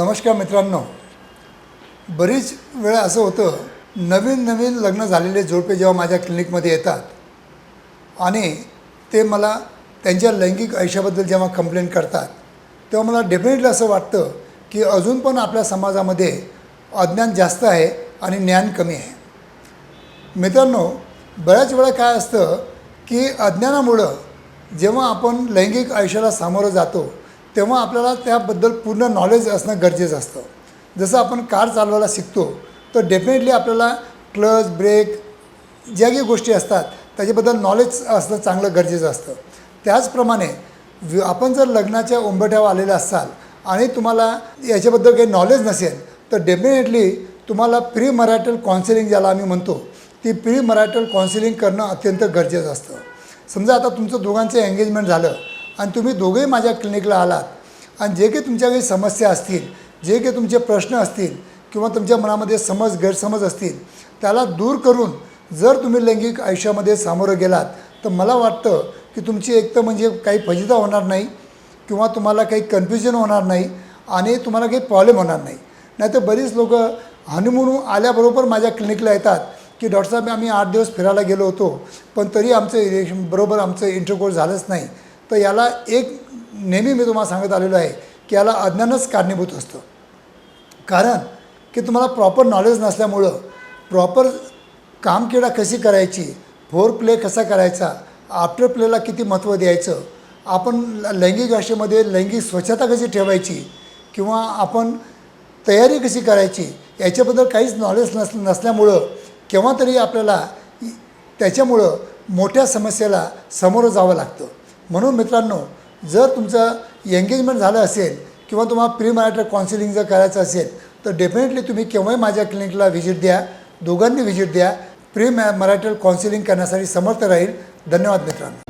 नमस्कार मित्रांनो. बरीच वेळा असं होतं नवीन नवीन लग्न झालेले जोडपे जेव्हा माझ्या क्लिनिकमध्ये येतात आणि ते मला त्यांच्या लैंगिक आयुष्याबद्दल जेव्हा कंप्लेंट करतात तेव्हा मला डेफिनेटली असं वाटतं की अजून पण आपल्या समाजामध्ये अज्ञान जास्त आहे आणि ज्ञान कमी आहे. मित्रांनो बऱ्याच वेळा काय असतं की अज्ञानामुळं जेव्हा आपण लैंगिक आयुष्याला सामोरं जातो तेव्हा आपल्याला त्याबद्दल पूर्ण नॉलेज असणं गरजेचं असतं. जसं आपण कार चालवायला शिकतो तर डेफिनेटली आपल्याला क्लच ब्रेक ज्या काही गोष्टी असतात त्याच्याबद्दल नॉलेज असणं चांगलं गरजेचं असतं. त्याचप्रमाणे आपण जर लग्नाच्या उंबरठ्यावर आलेले असाल आणि तुम्हाला याच्याबद्दल काही नॉलेज नसेल तर डेफिनेटली तुम्हाला प्री मराठल काउन्सिलिंग ज्याला आम्ही म्हणतो ती प्री मराठल काउन्सिलिंग करणं अत्यंत गरजेचं असतं. समजा आता तुमचं दोघांचं एंगेजमेंट झालं आणि तुम्ही दोघेही माझ्या क्लिनिकला आलात. आणि जे काही तुमच्या काही समस्या असतील जे काही तुमचे प्रश्न असतील किंवा तुमच्या मनामध्ये समज गैरसमज असतील त्याला दूर करून जर तुम्ही लैंगिक आयुष्यामध्ये सामोरं गेलात तर मला वाटतं की तुमची एक तर म्हणजे काही फजिता होणार नाही किंवा तुम्हाला काही कन्फ्युजन होणार नाही आणि तुम्हाला काही प्रॉब्लेम होणार नाही. नाही तर बरीच लोक हनीमून आल्याबरोबर माझ्या क्लिनिकला येतात की डॉक्टर साहेब आम्ही आठ दिवस फिरायला गेलो होतो पण तरी आमचं बरोबर आमचं इंटरकोर्स झालंच नाही. तर याला एक नेहमी मी तुम्हाला सांगत आलेलो आहे की याला अज्ञानच कारणीभूत असतं. कारण की तुम्हाला प्रॉपर नॉलेज नसल्यामुळं प्रॉपर कामकिडा कशी करायची फोर प्ले कसा करायचा आफ्टर प्लेला किती महत्त्व द्यायचं आपण ल- लैंगिक भाषेमध्ये लैंगिक स्वच्छता कशी ठेवायची किंवा आपण तयारी कशी करायची याच्याबद्दल काहीच नॉलेज नस नसल्यामुळं केव्हा तरी आपल्याला त्याच्यामुळं मोठ्या समस्येला सामोरं जावं लागतं. म्हणून मित्रांनो जर तुमचं एंगेजमेंट झालं असेल किंवा तुम्हाला प्री मॅरिटल काउन्सिलिंग जर करायचं असेल तर डेफिनेटली तुम्ही केव्हाही माझ्या क्लिनिकला व्हिजिट द्या दोघांनी व्हिजिट द्या प्री मॅ मॅरिटल काउन्सिलिंग करण्यासाठी समर्थ राहील. धन्यवाद मित्रांनो.